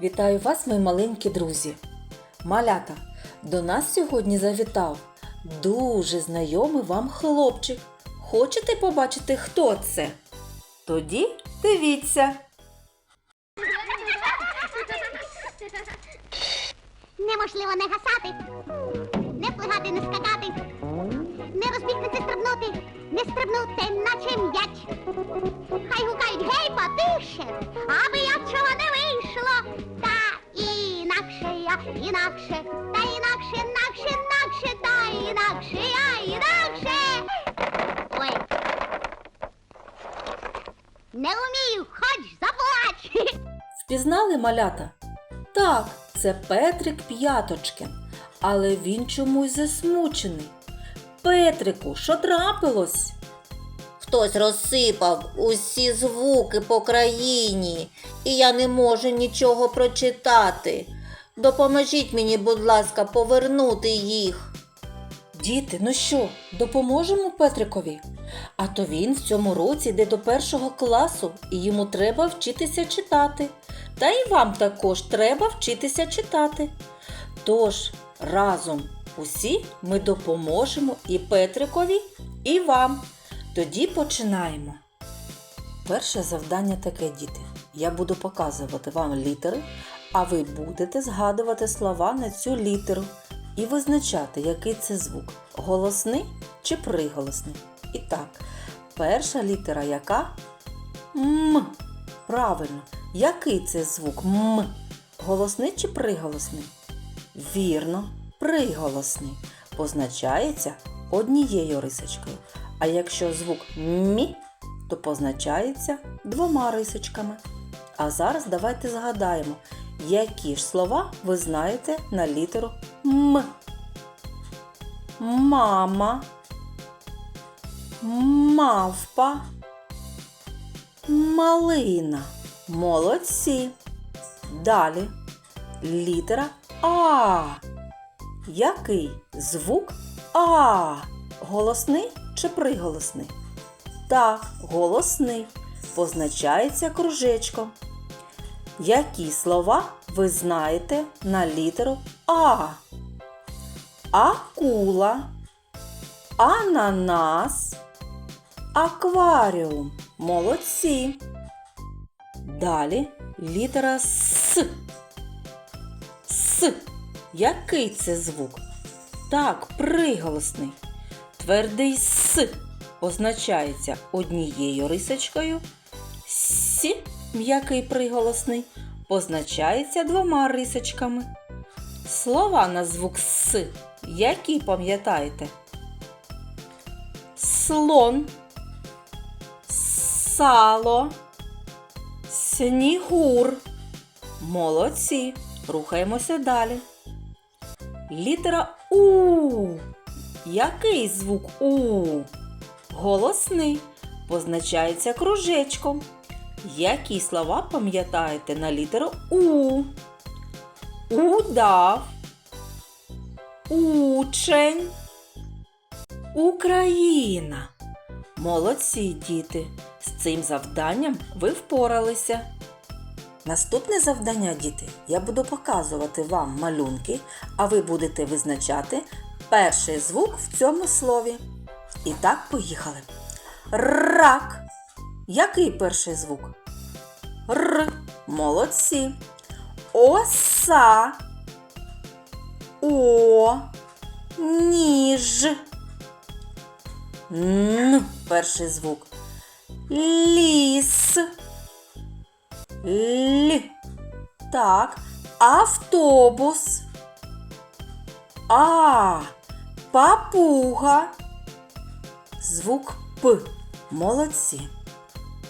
Вітаю вас, мої маленькі друзі. Малята, до нас сьогодні завітав дуже знайомий вам хлопчик. Хочете побачити, хто це? Тоді дивіться. Неможливо не гасати, не плигати, не скакати, не розбігнути, стрибнути, не стрибнути, наче м'яч. Хай гукають гей, потише, аби я чого не вийшло. Та інакше інакше, та інакше, інакше, інакше, та інакше я, інакше. Ой. Не вмію, хоч заплач. Впізнали малята? Так, це Петрик П'яточкин, але він чомусь засмучений. Петрику, що трапилось? Хтось розсипав усі звуки по країні, і я не можу нічого прочитати. Допоможіть мені, будь ласка, повернути їх. Діти, ну що, допоможемо Петрикові? А то він в цьому році йде до першого класу і йому треба вчитися читати. Та й вам також треба вчитися читати. Тож разом усі ми допоможемо і Петрикові, і вам. Тоді починаємо. Перше завдання таке, діти. Я буду показувати вам літери, а ви будете згадувати слова на цю літеру і визначати, який це звук голосний чи приголосний. І так, перша літера яка? М. Правильно. Який це звук М? Голосний чи приголосний? Вірно, приголосний. Позначається однією рисочкою. А якщо звук Мі, то позначається двома рисочками. А зараз давайте згадаємо, які ж слова ви знаєте на літеру М. Мама, мавпа, малина. Молодці. Далі літера А. Який звук А? Голосний чи приголосний? Так, голосний. Позначається кружечком. Які слова ви знаєте на літеру А? Акула, ананас, акваріум. Молодці. Далі літера С. С. Який це звук? Так, приголосний. Твердий С позначається однією рисочкою. С, м'який приголосний, позначається двома рисочками. Слова на звук С, які пам'ятаєте? Слон, сало, снігур. Молодці. Рухаємося далі. Літера У. Який звук У? Голосний. Позначається кружечком. Які слова пам'ятаєте на літеру У? Удав. Учень. Україна. Молодці, діти. З цим завданням ви впоралися. Наступне завдання, діти, я буду показувати вам малюнки, а ви будете визначати перший звук в цьому слові. І так, поїхали. Рак. Який перший звук? Р. Молодці. Оса. О. Ніж. Н. Перший звук. Ліс. Л. Так. Автобус. А. Папуга. Звук П. Молодці.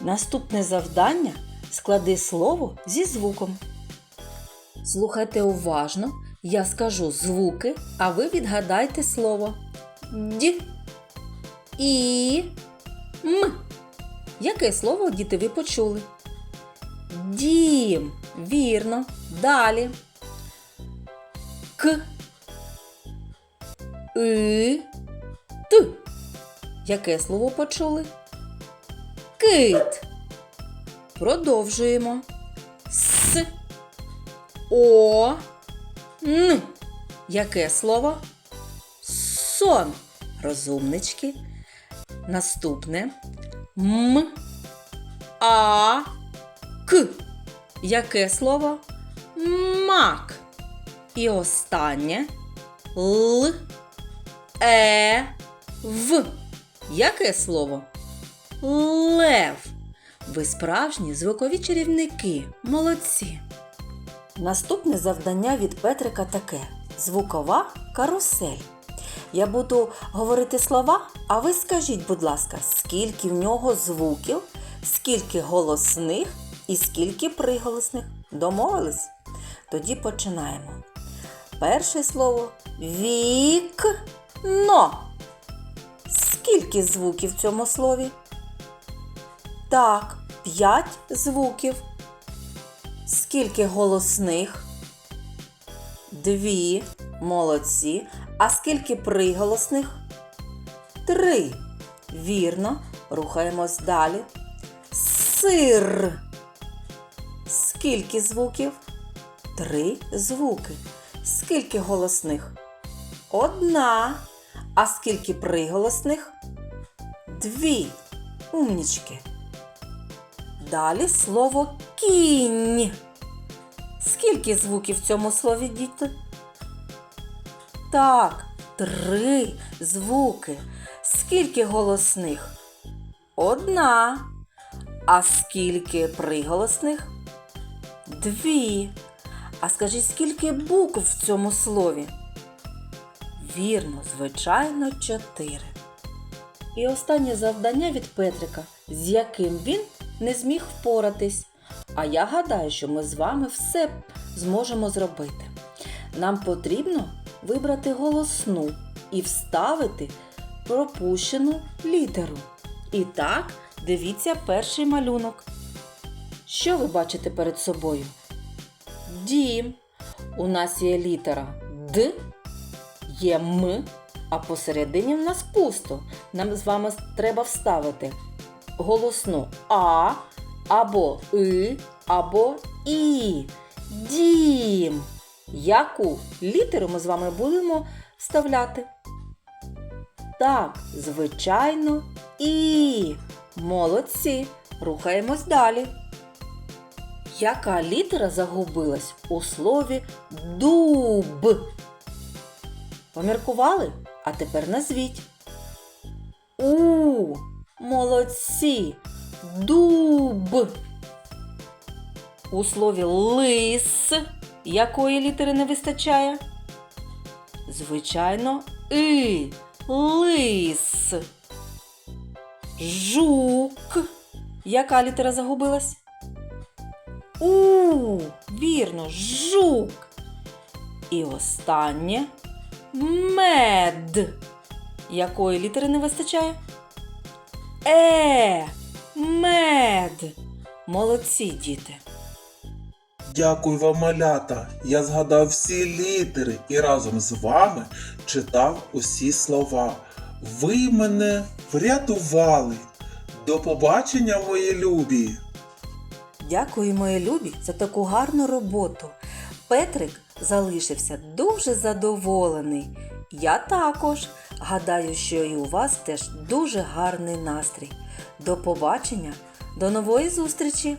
Наступне завдання склади слово зі звуком. Слухайте уважно. Я скажу звуки, а ви відгадайте слово. Д. І. М. Яке слово, діти, ви почули? Дім. Вірно. Далі. К. И. Т. Яке слово почули? Кит. Продовжуємо. С. О. Н. Яке слово? Сон. Розумнички. Наступне. М. А. К. Яке слово? Мак. І останнє. Л. Е. В. Яке слово? Лев. Ви справжні звукові чарівники. Молодці. Наступне завдання від Петрика таке: звукова карусель. Я буду говорити слова, а ви скажіть, будь ласка, скільки в нього звуків, скільки голосних і скільки приголосних. Домовились? Тоді починаємо. Перше слово вікно. Скільки звуків в цьому слові? Так, п'ять звуків. Скільки голосних? Дві. Молодці. А скільки приголосних? Три. Вірно. Рухаємось далі. Сир. Скільки звуків? Три звуки. Скільки голосних? Одна. А скільки приголосних? Дві. Умнічки. Далі слово кінь. Скільки звуків в цьому слові, діти? Так, три звуки. Скільки голосних? Одна. А скільки приголосних? Дві. А скажіть, скільки букв в цьому слові? Вірно, звичайно, чотири. І останнє завдання від Петрика, з яким він не зміг впоратись. А я гадаю, що ми з вами все зможемо зробити. Нам потрібно вибрати голосну і вставити пропущену літеру. І так, дивіться перший малюнок. Що ви бачите перед собою? Дім. У нас є літера Д, є М, а посередині в нас пусто. Нам з вами треба вставити голосну А або И, або І. Дім. Яку літеру ми з вами будемо вставляти? Так, звичайно, І. Молодці. Рухаємось далі. Яка літера загубилась у слові дуб? Поміркували? А тепер назвіть. У. Молодці. Дуб. У слові лис якої літери не вистачає? Звичайно, и. Лис. Жук. Яка літера загубилась? У. Вірно, жук. І останнє мед. Якої літери не вистачає? Е. Мед. Молодці, діти. Дякую вам, малята. Я згадав всі літери і разом з вами читав усі слова. Ви мене врятували. До побачення, мої любі! Дякую, мої любі, за таку гарну роботу. Петрик залишився дуже задоволений. Я також гадаю, що і у вас теж дуже гарний настрій. До побачення, до нової зустрічі!